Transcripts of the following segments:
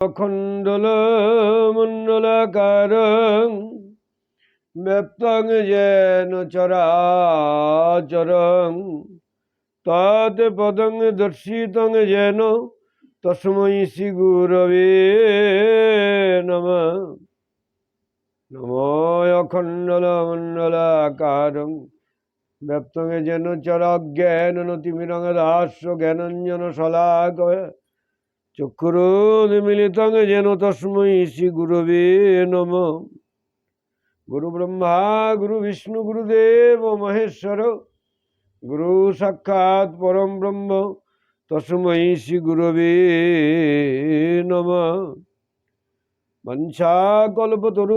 খণ্ডলমণ্ডলাকারং ব্যপ্তং যেন চরাচরং। তৎ পদং দর্শিতং যেন তস্मै শ্রীগুরবে নম। নময় খণ্ডলমণ্ডলাকারং ব্যপ্তং যেন চরজ্ঞান নতিমিরং দাস্য জ্ঞানঞ্জন শলাকয় ଚକ୍ଷୁରୁ ନିମିଲି ତଙ୍ଗେ ଯେନ ତସ୍ମୟ ଶ୍ରୀ ଗୁରୁବି ନମ। ଗୁରୁ ବ୍ରହ୍ମା ଗୁରୁ ବିଷ୍ଣୁ ଗୁରୁଦେବ ମହେଶ୍ୱର ଗୁରୁ ସାକ୍ଷାତ ପରମ ବ୍ରହ୍ମ ତସ୍ମୟ ଶ୍ରୀ ଗୁରୁବି ନମ। ବଂଶା କଲ୍ପତରୁ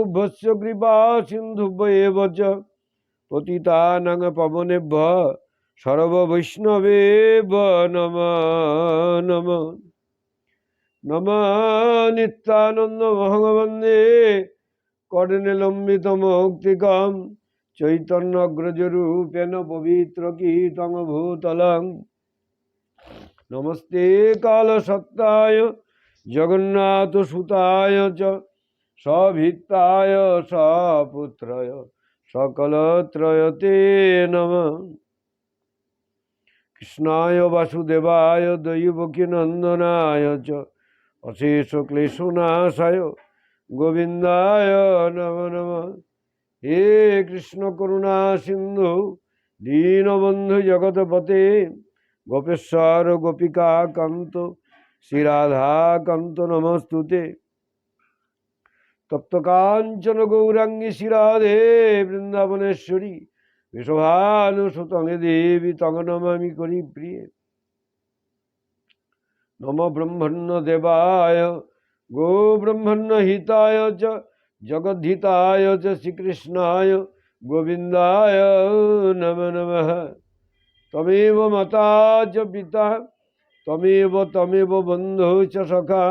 କୃପା ସିନ୍ଧୁ ବୈବଚ ପତିତା ନାଙ୍ଗ ପବନେ ଭ ସର୍ବ ନମ ନମ। নিত্যানন্দ ভগবন্দে কর্ণেলম্বিত মৌক্তিকম চৈতন্যগ্রজরূপেণ পবিত্র কীর্তন ভূতলং নমস্তে কালসত্তায় জগন্নাথ সুতায় চ, সভিত্তায় সপুত্রয়, সকলত্রয়তে নম। কৃষ্ণায় বাসুদেবায় দৈবকীনন্দনায় চ অশেষ ক্লেশনাশায় গোবিন্দায় নম নম। হে কৃষ্ণ করুণা সিন্ধু, দীনবন্ধু জগৎপতে গোপেশ্বর গোপিকা কান্ত শ্রীরাধা কান্ত নমস্তুতে। তপ্তকাঞ্চন গৌরাঙ্গী শ্রীরাধে বৃন্দাবনেশ্বরী বিশ্বভানুসুতঙ্গে দেবী তঙ্গ নমামি করি প্রিয়ে। নম ব্রহ্মণ্য দেবায় গো ব্রহ্মণ্য হিতায় চ জগদ্ধিতায় চ শ্রীকৃষ্ণায় গোবিন্দায় নম নমঃ তমেব মাতা চ পিতা তমেব তমেব বন্ধু চ সখা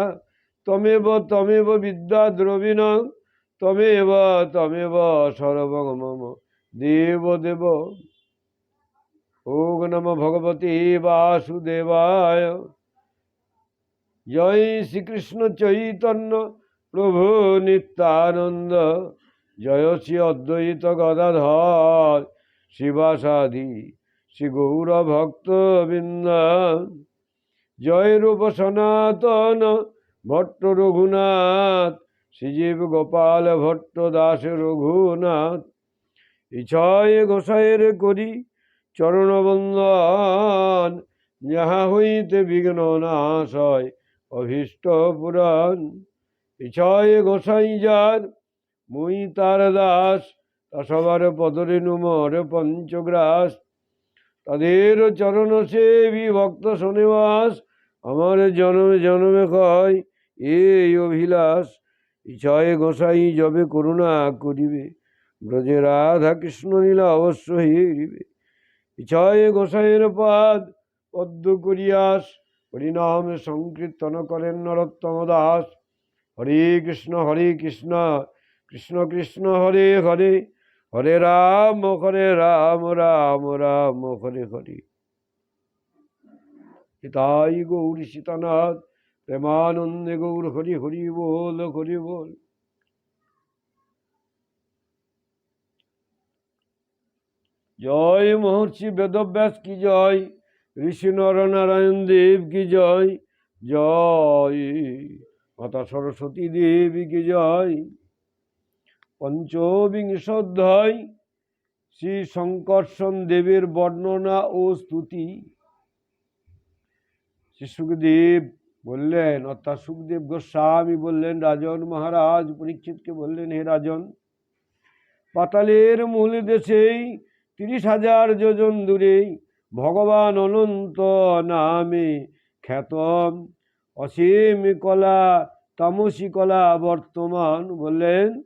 তমেব তমেব বিদ্যা দ্রবিণ তমেব তমেব সর্বং মম দেব দেব ওগ নম ভগবতে বাসুদেবায় জয় শ্রীকৃষ্ণ চৈতন্য প্রভু নিত্যানন্দ। জয় শ্রী অদ্বৈত গদাধর শিবাসাদি শ্রী গৌর ভক্ত বৃন্দ জয় রূপ সনাতন ভট্ট রঘুনাথ শ্রীজীব গোপাল ভট্ট দাস রঘুনাথ। ইছয় গোসাইয়ের করি চরণবন্দন যাহা হইতে বিঘ্ন নাশ হয়। অভীষ্ট পুরাণ। ইছয় গোসাই যার, মুই তার দাস, তা সবার পদরে মর পঞ্চগ্রাস। তাদের চরণ সেবী ভক্ত শনিবাস আমার জনমে জনমে কয় এই অভিলাষ। ইছয় গোসাই যবে করুণা করিবে, ব্রজে রাধা কৃষ্ণ লীলা অবশ্য হিরিবে। ইছয় গোসাইয়ের পাদ পদ্ম করিয়াস হরিনামে সংকীর্তন করেন নরোত্তম দাস। হরে কৃষ্ণ হরে কৃষ্ণ কৃষ্ণ কৃষ্ণ, হরে হরে হরে রাম হরে রাম রাম রাম, হরে হরে। হিতাই গৌর সীতানাথ, প্রেমানন্দে গৌর হরি হরি বল হরি বল। জয় মহর্ষি বেদব্যাস, কি জয়? ঋষি নরনারায়ণ দেব কি জয়? জয়। মাতা সরস্বতী দেবী কি জয়? পঞ্চবিংশ অধ্যায় শ্রী শঙ্কর্ষণ দেবের বর্ণনা ও স্তুতি। শ্রী সুখদেব বললেন, অর্থাৎ সুখদেব গোস্বামী বললেন, রাজন মহারাজ পরীক্ষিতকে বললেন, হে রাজন, পাতালের মূল দেশেই তিরিশ হাজার যোজন দূরেই ভগবান অনন্ত নামে খ্যাতম। অসীম কলা, তামসী কলা বর্তমান বললেন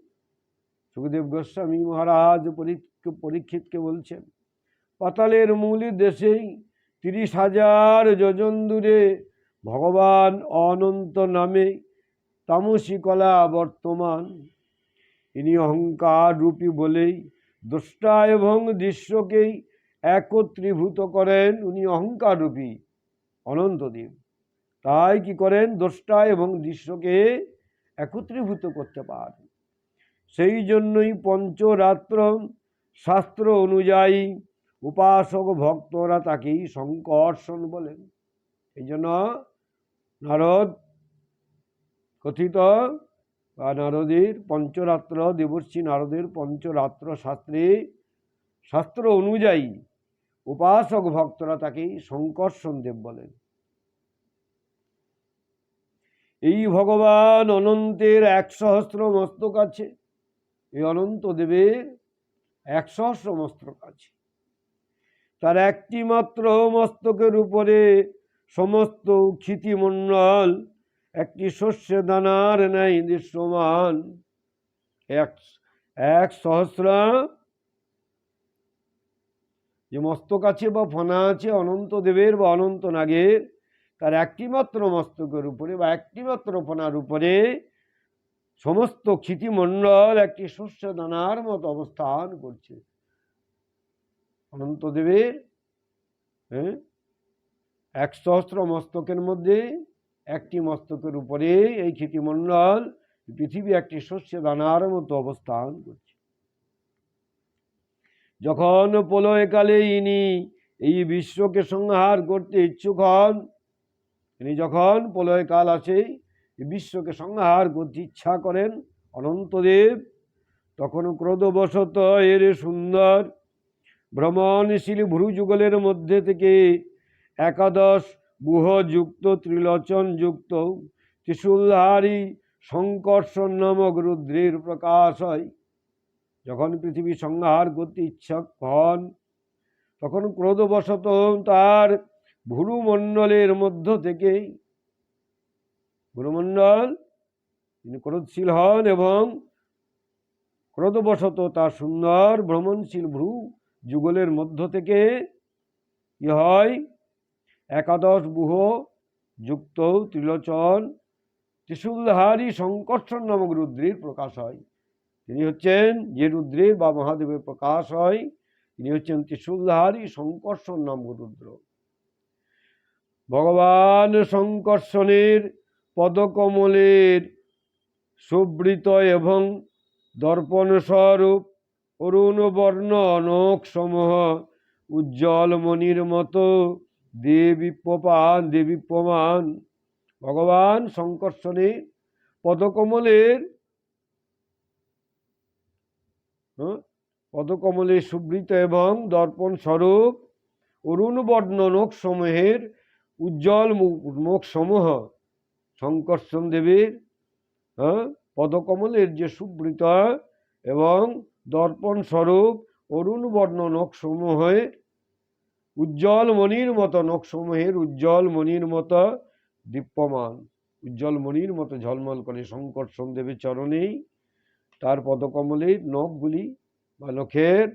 সুখদেব গোস্বামী মহারাজ পরীক্ষ- পরীক্ষিতকে বলছেন, পাতালের মূল দেশেই তিরিশ হাজার যোজন দূরে ভগবান অনন্ত নামে তামসী কলা বর্তমান। ইনি অহংকার রূপী বলেই, দ্রষ্টা এবং দৃশ্যকেই একত্রীভূত করেন উনি অহংকার রূপী অনন্তদেব। তাই কি করেন? দ্রষ্টা এবং দৃশ্যকে একত্রীভূত করতে পারেন সেই জন্যই পঞ্চরাত্র শাস্ত্র অনুযায়ী উপাসক ভক্তরা তাকেই সংকর্ষণ বলেন। এই জন্য নারদ কথিত, বা নারদের পঞ্চরাত্র, দেবর্ষী নারদের পঞ্চরাত্র শাস্ত্রে শাস্ত্র অনুযায়ী উপাসক ভক্তরা তাকেই সংকর্ষণ দেব বলেন। এই ভগবান অনন্তের এক সহস্র মস্তক আছে। এই অনন্ত দেবের এক সহস্র মস্তক আছে। তার একটি মাত্র মস্তকের উপরে সমস্ত ক্ষিতিমণ্ডল একটি শস্য দানার ন্যায় দৃশ্যমান। এক এক সহস্র যে মস্তক আছে বা ফনা আছে, অনন্ত দেবের বা অনন্ত নাগের, তার একটিমাত্র মস্তকের উপরে বা একটিমাত্র ফনার উপরে সমস্ত ক্ষিতিমণ্ডল একটি শস্য দানার মতো অবস্থান করছে। অনন্ত দেবের হ্যাঁ? এক সহস্র মস্তকের মধ্যে একটি মস্তকের উপরে এই ক্ষিতিমণ্ডল, পৃথিবী একটি শস্য দানার মতো অবস্থান করছে। যখন প্রলয়কালে ইনি এই বিশ্বকে সংহার করতে ইচ্ছুক হন ইনি যখন প্রলয়কাল আসে বিশ্বকে সংহার করতে ইচ্ছা করেন অনন্তদেব তখন ক্রোধবশত এর সুন্দর ভ্রমণশীল ভ্রুযুগলের মধ্যে থেকে একাদশ গুহযুক্ত ত্রিলোচন যুক্ত ত্রিশুলহারী সংকর্ষণ নামক রুদ্রের প্রকাশ হয়। যখন পৃথিবী সংহার করতে ইচ্ছক হন, তখন ক্রোধবশত তার ভুরুমণ্ডলের মধ্য থেকে ভুরুমণ্ডল, তিনি ক্রোধশীল হন এবং ক্রোধবশত তার সুন্দর ভ্রমণশীল ভ্রু যুগলের মধ্য থেকে কি হয়? একাদশ বুহ যুক্ত ত্রিলোচন ত্রিশুলধারী সংকর্ষণ নামক রুদ্রের প্রকাশ হয়। তিনি হচ্ছেন যে রুদ্রের বা মহাদেবের প্রকাশ হয়। তিনি হচ্ছেন ত্রিশুলধারী সংকর্ষণ নাম রুদ্র। ভগবান সংকর্ষণের পদকমলের সুবৃত এবং দর্পণ স্বরূপ নখ সমূহ উজ্জ্বল মণির মতো দেবীপ্যপান দেবীপ্যমান ভগবান সংকর্ষণে পদকমলের হ্যাঁ, পদকমলে সুবৃত এবং দর্পণ স্বরূপ অরুণ বর্ণ নখ সমূহের উজ্জ্বল মুখ সমূহ। সংকর্ষণ দেবীর হ্যাঁ পদকমলের যে সুবৃত এবং দর্পণ স্বরূপ অরুণ বর্ণ নখসমূহে উজ্জ্বল মণির মতো নখসমূহের উজ্জ্বল মণির মতো দীপ্যমান। উজ্জ্বল মণির মতো ঝলমল করে শঙ্কর্ষণ দেবের চরণেই তার পদকমলের নখগুলি বা নখের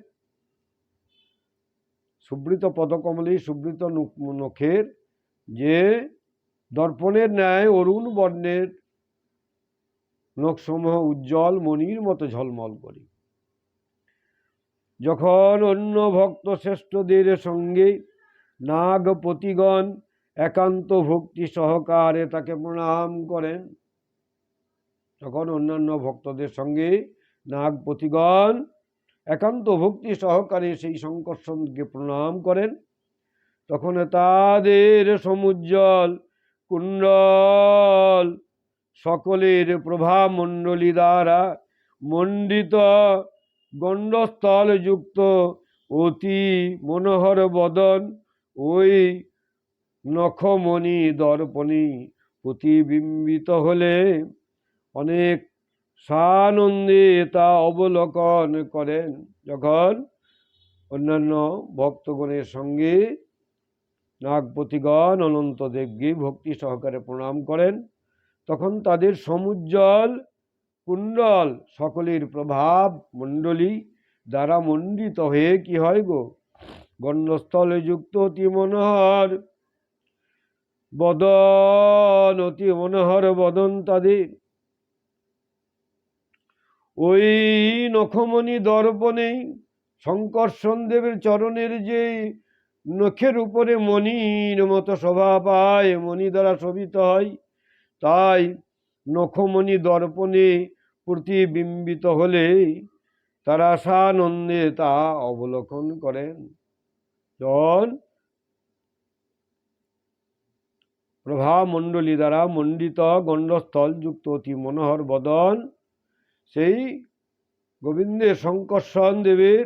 সুবৃত পদকমলের সুবৃত নখের যে দর্পণের ন্যায় অরুণ বর্ণের নখসমূহ উজ্জ্বল মনির মতো ঝলমল করে। যখন অন্য ভক্ত শ্রেষ্ঠদের সঙ্গে নাগপতিগণ একান্ত ভক্তি সহকারে তাকে প্রণাম করেন যখন অন্যান্য ভক্তদের সঙ্গে নাগপতিগণ একান্ত ভক্তি সহকারে সেই সংকর্ষণকে প্রণাম করেন। তখন তাদের সমুজ্জ্বল, কুণ্ডল সকলের প্রভামণ্ডলী দ্বারা মণ্ডিত গণ্ডস্থলযুক্ত অতি মনোহর বদন ওই নখমণি দর্পণী প্রতিবিম্বিত হলে অনেক সানন্দে তা অবলোকন করেন। যখন অন্যান্য ভক্তগণের সঙ্গে নাগপতিগণ, অনন্ত দেবকে ভক্তি সহকারে প্রণাম করেন, তখন তাদের সমুজ্জ্বল কুণ্ডল সকলের প্রভাব মণ্ডলী দ্বারা মণ্ডিত হয়ে কি হয় গো? গণ্ডস্থলে যুক্ত অতি মনোহর বদন, অতি মনোহর বদন তাদের। ওই নখমণি দর্পণে শঙ্কর্ষণ দেবের চরণের যে নখের উপরে মণির মতো শোভা পায়, মণি দ্বারা শোভিত হয়, তাই নখমণি দর্পণে প্রতিবিম্বিত হলে তারা সানন্দে তা অবলোকন করেন। জন প্রভামণ্ডলী দ্বারা মণ্ডিত গণ্ডস্থল যুক্ত অতি মনোহর বদন সেই গোবিন্দের শঙ্কর্ষণ দেবের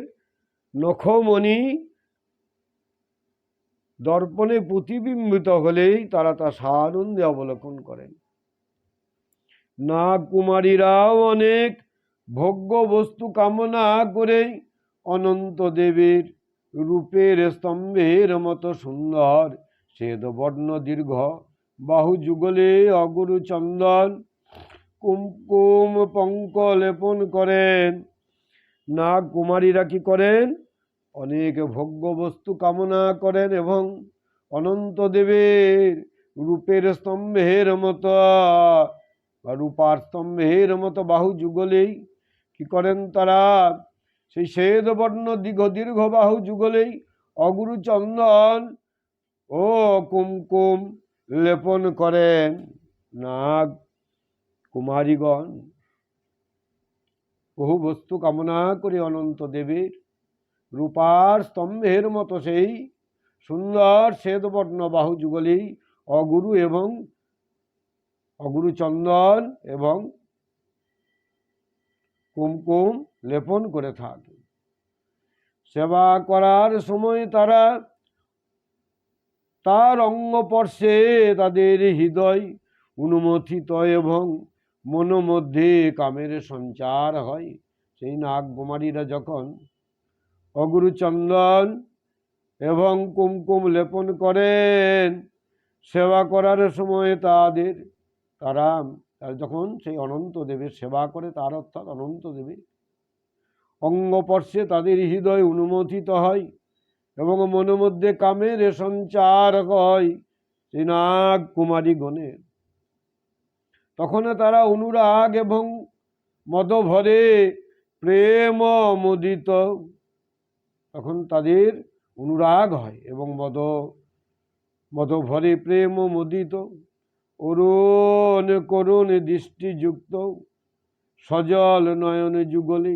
নখমণি দর্পণে প্রতিবিম্বিত হলেই তারা তা সানন্দে অবলোকন করেন। নাগ কুমারীরাও অনেক ভোগ্য বস্তু কামনা করে অনন্ত দেবের রূপের স্তম্ভের মতো সুন্দর শ্বেত বর্ণ দীর্ঘ বাহু যুগলে অগুরু চন্দন কুমকুম পঙ্ক লেপন করেন নাগ কুমারীরা কি করেন? অনেক ভোগ্য বস্তু কামনা করেন এবং অনন্ত দেবের রূপের স্তম্ভের মতো, বা রূপার স্তম্ভের মতো বাহু যুগলেই কি করেন তারা? সেই শ্বেত বর্ণ দীর্ঘ দীর্ঘ বাহু যুগলেই অগুরু চন্দন ও কুমকুম লেপন করেন। নাগ কুমারীগণ, বহু বস্তু কামনা করে অনন্ত দেবীর। রূপার স্তম্ভের মতো সেই সুন্দর শ্বেতবর্ণ বাহু যুগলেই অগুরু এবং অগুরু চন্দন এবং কুমকুম লেপন করে থাকে। সেবা করার সময় তারা তার অঙ্গপর্শে তাদের হৃদয় অনুমোথিত এবং মনোমধ্যে কামের সঞ্চার হয়। সেই নাগ কুমারীরা যখন অগুরু চন্দন এবং কুমকুম লেপন করেন, সেবা করার সময় তাদের, তারা যখন সেই অনন্ত দেবের সেবা করে, তার অর্থাৎ অনন্ত দেবী, অঙ্গপর্শে তাদের হৃদয় অনুমোদিত হয় এবং মনের মধ্যে কামের সঞ্চার হয়। সেই নাগ কুমারী গণের তখন তারা অনুরাগ এবং মদভরে প্রেম মোদিত। তখন তাদের অনুরাগ হয় এবং মদ, মদভরে প্রেম মোদিত। অরুণ করুণ দৃষ্টিযুক্ত, সজল নয়ন যুগলে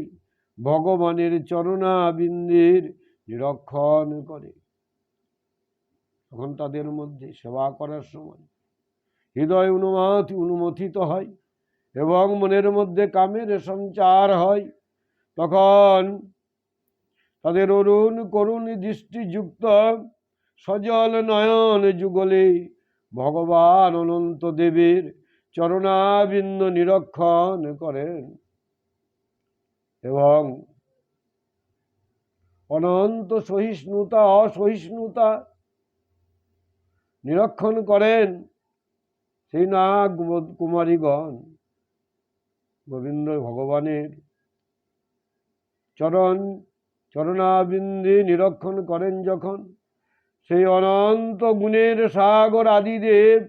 ভগবানের চরণাবিন্দের নিরক্ষণ করে। তখন তাদের মধ্যে সেবা করার সময় হৃদয় অনুমতি অনুমোদিত হয় এবং মনের মধ্যে কামের সঞ্চার হয়। তখন তাদের অরুণ করুণ দৃষ্টিযুক্ত সজল নয়ন যুগলে ভগবান অনন্ত দেবীর চরণাবিন্দ নিরক্ষণ করেন এবং অনন্ত সহিষ্ণুতা, অসহিষ্ণুতা নিরক্ষণ করেন। সেই নাগ কুমারীগণ গোবিন্দ ভগবানের চরণ চরণাবিন্দে নিরক্ষণ করেন যখন। সেই অনন্ত গুণের সাগর আদিদেব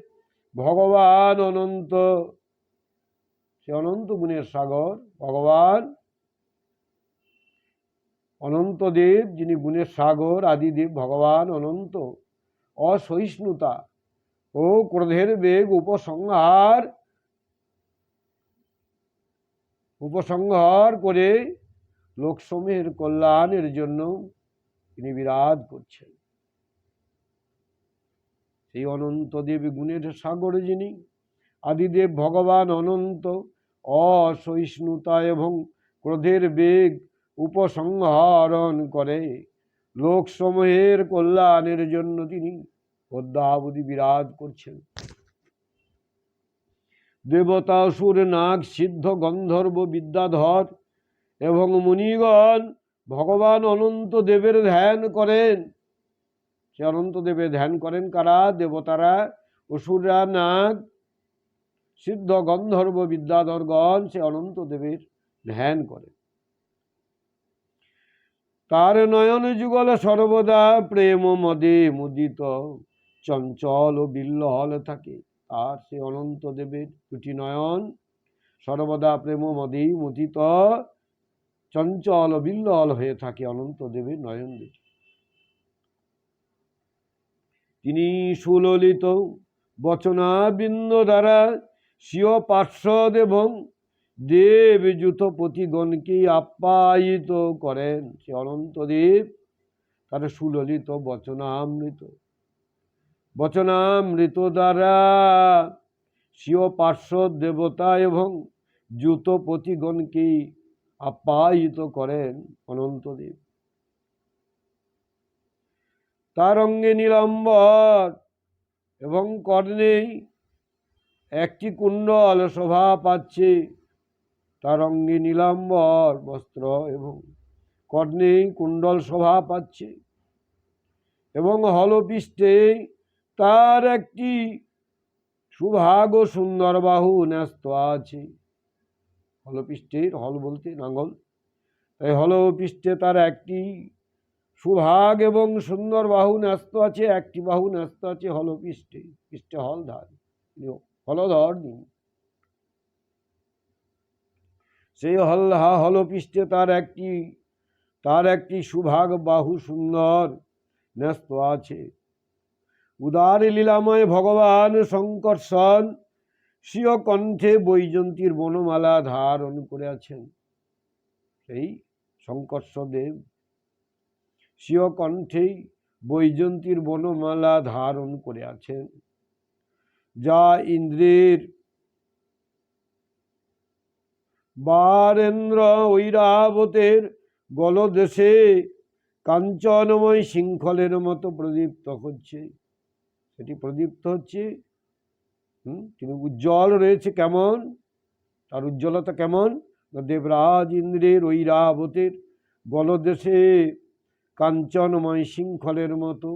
ভগবান অনন্ত সে অনন্ত গুণের সাগর ভগবান অনন্ত দেব, যিনি গুণের সাগর আদিদেব ভগবান অনন্ত, অসহিষ্ণুতা ও ক্রোধের বেগ উপসংহার উপসংহার করে লোকসমূহের কল্যাণের জন্য তিনি বিরাজ করছেন। সেই অনন্ত দেব গুণের সাগর যিনি, আদিদেব ভগবান অনন্ত অসহিষ্ণুতা এবং ক্রোধের বেগ উপসংহরণ করে। লোকসমূহের কল্যাণের জন্য তিনি পদ্মাবধি বিরাজ করছেন। দেবতা সুর নাগ সিদ্ধ গন্ধর্ব বিদ্যাধর এবং মুনিগণ ভগবান অনন্ত দেবের ধ্যান করেন। সে অনন্ত দেবের ধ্যান করেন কারা? দেবতারা, অসুররা, নাগ, সিদ্ধ গন্ধর্ব বিদ্যাধরগণ সে অনন্ত দেবের ধ্যান করেন। তার নয়ন যুগল সর্বদা প্রেম মদে মুদিত। চঞ্চল ও বিল্লহল থাকে। আর সে অনন্ত দেবের দুটি নয়ন সর্বদা প্রেম মদেই মুদিত চঞ্চল ও বিল্লহল হয়ে থাকে অনন্ত দেবের নয়ন দুটি। তিনি সুললিত, বচনাবৃন্দ দ্বারা স্বীয় পার্শ্বদ এবং দেবযুত পতিগণকে আপ্যায়িত করেন। সে অনন্তদেব তার সুললিত বচনামৃত। বচনামৃত দ্বারা স্বীয় পার্শ্বদ দেবতা এবং যুত পতিগণকে আপ্যায়িত করেন অনন্তদেব। তার অঙ্গে নীলাম্বর এবং কর্ণেই একটি কুণ্ডল শোভা পাচ্ছে। তার অঙ্গে নীলাম্বর বস্ত্র এবং কর্ণেই কুণ্ডল শোভা পাচ্ছে। এবং হলপৃষ্ঠে তার একটি সুভাগ ও সুন্দর বাহু ন্যস্ত আছে। হলপৃষ্ঠের হল বলতে নাঙ্গল। তাই হলপৃষ্ঠে তার একটি সুভাগ এবং সুন্দর বাহু ন্যস্ত আছে, একটি বাহু ন্যস্ত আছে হলপৃষ্ঠে পৃষ্ঠে। হলধার হলধর দিন। সেই হল হলপৃষ্ঠে তার একটি তার একটি সুভাগ বাহু সুন্দর ন্যস্ত আছে। উদার লীলাময় ভগবান শঙ্কর্ষণ স্বীয় কণ্ঠে বৈজন্তীর বনমালা ধারণ করে আছেন সেই শঙ্কর্ষদেব স্বীয় কণ্ঠেই বৈজন্তীর বনমালা ধারণ করে আছেন যা ইন্দ্রের বারেন্দ্র ঐরাবতের গলদেশে কাঞ্চনময় শৃঙ্খলের মতো প্রদীপ্ত হচ্ছে। সেটি প্রদীপ্ত হচ্ছে। হুম? তিনি উজ্জ্বল রয়েছে কেমন? তার উজ্জ্বলতা কেমন? দেবরাজ ইন্দ্রের ঐরাবতের গলদেশে কাঞ্চনময় শৃঙ্খলের মতো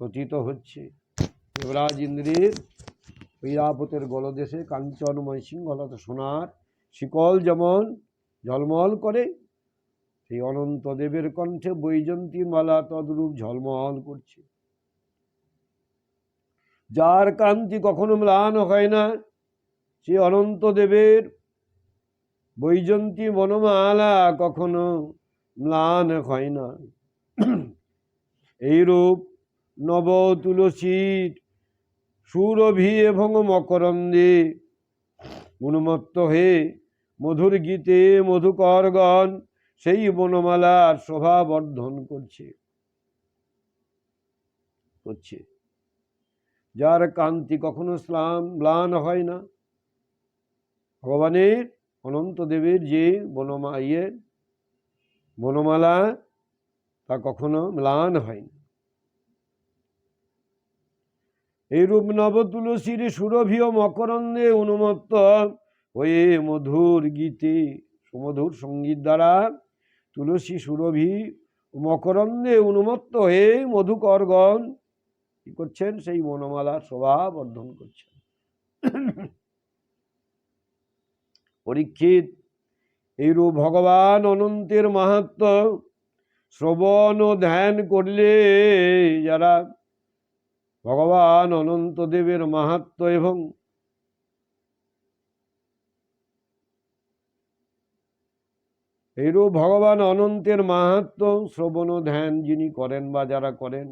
প্রতীত হচ্ছে। দেবরাজ ইন্দ্রের ঐরাবতের গলদেশে কাঞ্চনময় শৃঙ্খলতা সোনার শিকল যেমন ঝলমল করে, সেই অনন্ত দেবের কণ্ঠে বৈজন্তী মালা তদ্রূপ ঝলমল করছে। যার কান্তি কখনো ম্লান হয় না, সে অনন্ত দেবের বৈজন্তী বনমালা কখনো ম্লান হয় না। এইরূপ নব তুলসীর সুরভি এবং মকরন্দে উন্মত্ত হয়ে মধুর গীতে মধুকরগণ সেই বনমালার শোভা বর্ধন করছে করছে। যার কান্তি কখনো স্লাম ম্লান হয় না। ভগবানের অনন্ত দেবের যে বনমা ইয়ে বনমালা, তা কখনো ম্লান হয় না। এইরূপ নব তুলসীর সুরভীয় মকরন্দে অনুমত্ত হয়ে মধুর গীতে, সুমধুর সংগীত দ্বারা তুলসী সুরভি মকরন্দে অনুমত্ত হয়ে মধুকরগণ কি করছেন? সেই বনমালার শোভা বর্ধন করছেন। পরীক্ষিত, এইরূপ ভগবান অনন্তের মাহাত্ম শ্রবণ ও ধ্যান করলে যারা ভগবান অনন্ত দেবের মাহাত্ম এবং এইরূপ ভগবান অনন্তের মাহাত্ম শ্রবণ ধ্যান যিনি করেন বা যারা করেন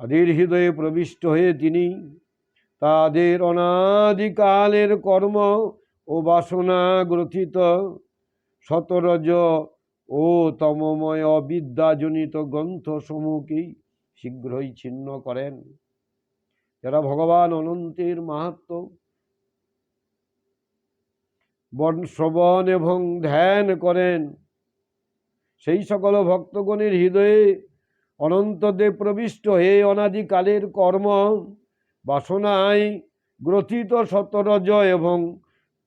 তাদের হৃদয়ে প্রবিষ্ট হয়ে তিনি তাদের অনাদিকালের কর্ম ও বাসনা গ্রথিত শতরজ ও তমময় অবিদ্যাজনিত গ্রন্থ সমূহকেই শীঘ্রই ছিন্ন করেন। যারা ভগবান অনন্তের মাহাত্ম, বন শ্রবণ এবং ধ্যান করেন, সেই সকল ভক্তগণের হৃদয়ে অনন্তদেব প্রবিষ্ট হয়ে অনাদিকালের কর্ম, বাসনায় গ্রথিত সতরজ এবং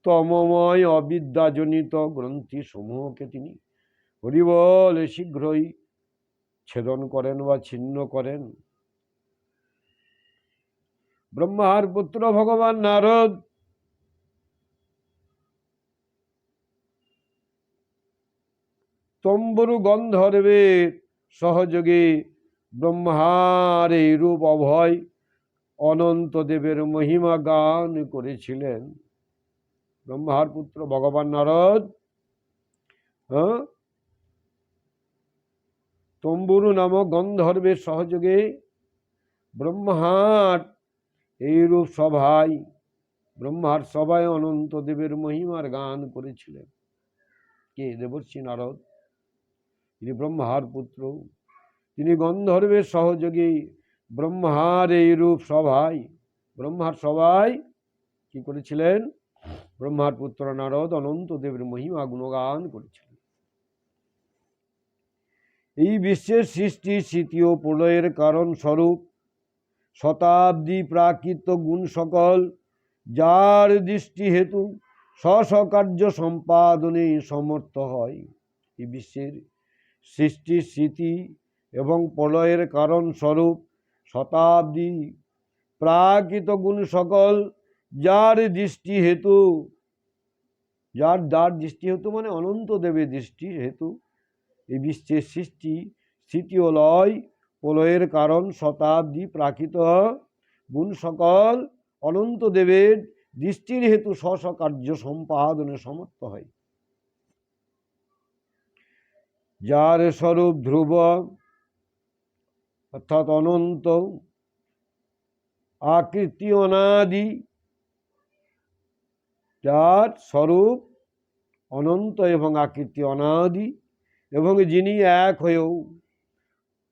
তমময় অবিদ্যাজনিত গ্রন্থি সমূহকে তিনি হরিবল শীঘ্রই ছেদন করেন বা ছিন্ন করেন। ব্রহ্মার পুত্র ভগবান নারদ তম্বরু গন্ধর্বের সহযোগে ব্রহ্মার এই রূপ অভয় অনন্ত দেবের মহিমা গান করেছিলেন। ব্রহ্মার পুত্র ভগবান নারদ হ্যাঁ? তম্বুরু নামক গন্ধর্বের সহযোগে ব্রহ্মার এইরূপ সভায়, ব্রহ্মার সভায় অনন্ত দেবের মহিমার গান করেছিলেন। কে? দেবর্ষী নারদ। ব্রহ্মার পুত্র। তিনি গন্ধর্বের সহযোগী ব্রহ্মার এই রূপ সভায়। ব্রহ্মার সভায় কি করেছিলেন? ব্রহ্মার পুত্র নারদ অনন্ত দেবের মহিমা গুণগান করেছিলেন। এই বিশ্বের সৃষ্টি স্মৃতি ও প্রলয়ের কারণ স্বরূপ শতাব্দী প্রাকৃত গুণ সকল, যার দৃষ্টি হেতু স্বস্বকার্য সম্পাদনে সমর্থ হয়। এই বিশ্বের সৃষ্টি, স্মৃতি এবং প্রলয়ের কারণ স্বরূপ শতাব্দী। প্রাকৃত গুণ সকল যার দৃষ্টি হেতু। যার যার দৃষ্টি হেতু মানে অনন্ত দেবের দৃষ্টি হেতু। এই বিশ্বের সৃষ্টি স্থিতি ও লয়, প্রলয়ের কারণ শতাব্দী প্রাকৃত গুণ সকল অনন্ত দেবের দৃষ্টির হেতু স্ব কার্য সম্পাদনে সমর্থ হয়। যার স্বরূপ ধ্রুব, অর্থাৎ অনন্ত, আকৃতি অনাদি, যার স্বরূপ অনন্ত এবং আকৃতি অনাদি, এবং যিনি এক হয়েও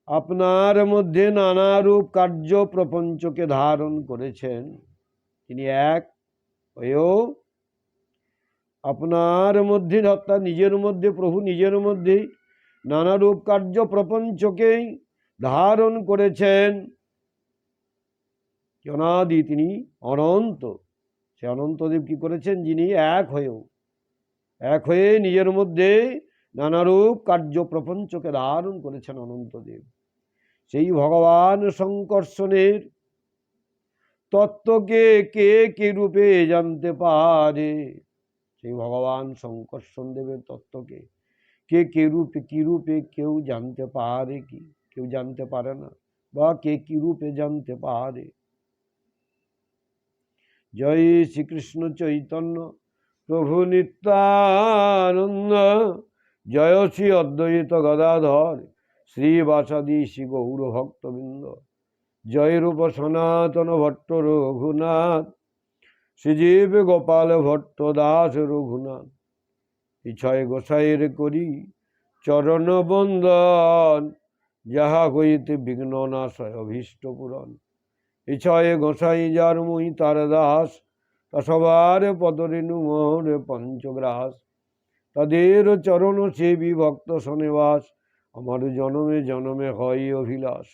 আপনার মধ্যে নানারূপ কার্য প্রপঞ্চকে ধারণ করেছেন, তিনি এক হয়েও আপনার মধ্যে, অর্থাৎ নিজের মধ্যে, প্রভু নিজের মধ্যেই নানা রূপ কার্য প্রপঞ্চকেই ধারণ করেছেন। অনাদি তিনি অনন্ত। সে অনন্তদেব কি করেছেন? যিনি এক হয়েও, এক হয়ে নিজের মধ্যে নানারূপ কার্য প্রপঞ্চকে ধারণ করেছেন অনন্তদেব। সেই ভগবান সংকর্ষণের তত্ত্বকে কে কে রূপে জানতে পারে? সেই ভগবান সংকর্ষণ দেবের তত্ত্বকে। কে কে রূপে, কি রূপে কেউ জানতে পারে কি? কেউ জানতে পারে না বা কে কি রূপে জানতে পারে? জয় শ্রীকৃষ্ণ চৈতন্য প্রভু নিত্যানন্দ। জয় শ্রী অদ্বৈত গদাধর শ্রীবাসাদি শ্রী গৌর ভক্তবৃন্দ। জয় রূপ সনাতন ভট্ট রঘুনাথ শ্রীজীব গোপাল ভট্ট দাস রঘুনাথ। ইছয় গোসাইয়ের করি চরণ বন্দন যাহা হইতে বিঘ্ন নাশয় অভীষ্ট পূরণ। ইছয় গোসাই যার মুই তার দাস, তা সবার পদরেণু মোহরে পঞ্চগ্রাস। তাদের চরণ সেবী ভক্ত শনিবাস আমার জনমে জনমে হয় অভিলাষ।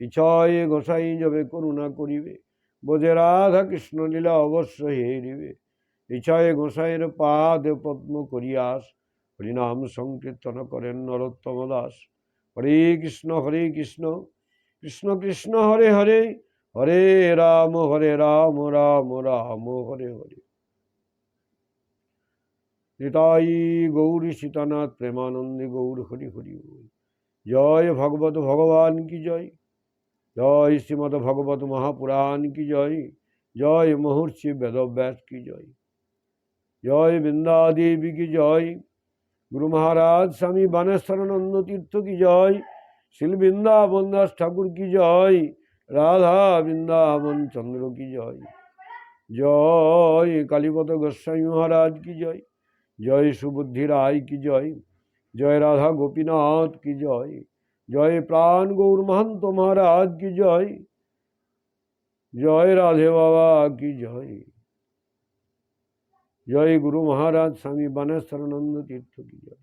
ইছয় গোসাই যবে করুণা করিবে বোধে রাধা কৃষ্ণ লীলা অবশ্য হেরিবে। ইছয় গোসাইয়ের পাদ পদ্ম করিয়াস। হরিনাম সংকীর্তন করেন নরোত্তম দাস হরে কৃষ্ণ হরে কৃষ্ণ কৃষ্ণ কৃষ্ণ, হরে হরে হরে রাম হরে রাম রাম রাম, হরে হরে। নিতাই গৌরী সীতানাথ, প্রেমানন্দে গৌর, হরি হরি জয় ভগবত ভগবান কি জয়? জয় শ্রীমদ ভগবত মহাপুরাণ কি জয়? জয় মহর্ষি বেদব্যাস কি জয়? জয় বৃন্দাদেবী কি জয়? গুরু মহারাজ স্বামী বানেশ্বরানন্দ তীর্থ কি জয়? শিল বৃন্দাবন দাস ঠাকুর কি জয়? রাধা বৃন্দাবন চন্দ্র কি জয়? জয় কালীপদ গোস্বামী মহারাজ কি জয়? জয় সুবুদ্ধি রায় কি জয়? জয় রাধা গোপীনাথ কি জয়? জয় প্রাণ গৌর মহন্ত মহারাজ কি জয়? জয় রাধে বাবা কি জয়? জয় গুরু মহারাজ স্বামী বানেশ্বরানন্দ তীর্থ কি জয়